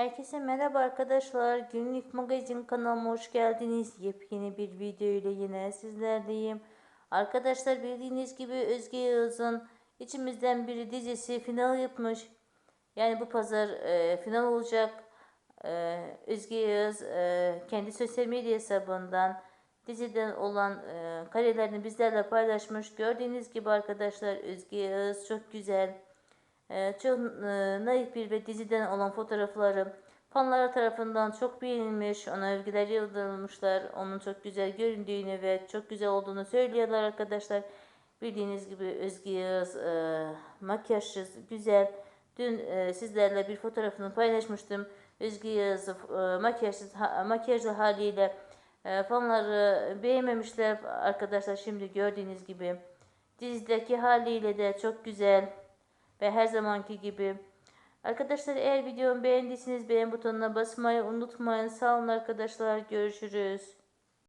Herkese merhaba arkadaşlar. Günlük magazin kanalıma hoş geldiniz. Yepyeni bir video ile yine sizlerleyim. Arkadaşlar bildiğiniz gibi Özge Yağız'ın içimizden biri dizisi final yapmış. Yani bu pazar e, final olacak. E, Özge Yağız e, kendi sosyal medya hesabından diziden olan e, karelerini bizlerle paylaşmış. Gördüğünüz gibi arkadaşlar Özge Yağız çok güzel. Ee, çok naif bir diziden olan fotoğrafları fanlar tarafından çok beğenilmiş. Ona övgüler yıldırılmışlar. Onun çok güzel göründüğünü ve çok güzel olduğunu söylüyorlar arkadaşlar. Bildiğiniz gibi Özge Yağız e, makyajsız, güzel. Dün e, sizlerle bir fotoğrafını paylaşmıştım. Özge Yağız e, makyajsız, ha, makyajlı haliyle e, fanları beğenmemişler arkadaşlar. Şimdi gördüğünüz gibi dizideki haliyle de çok güzel ve her zamanki gibi. Arkadaşlar eğer videomu beğendiyseniz beğen butonuna basmayı unutmayın. Sağ olun arkadaşlar. Görüşürüz.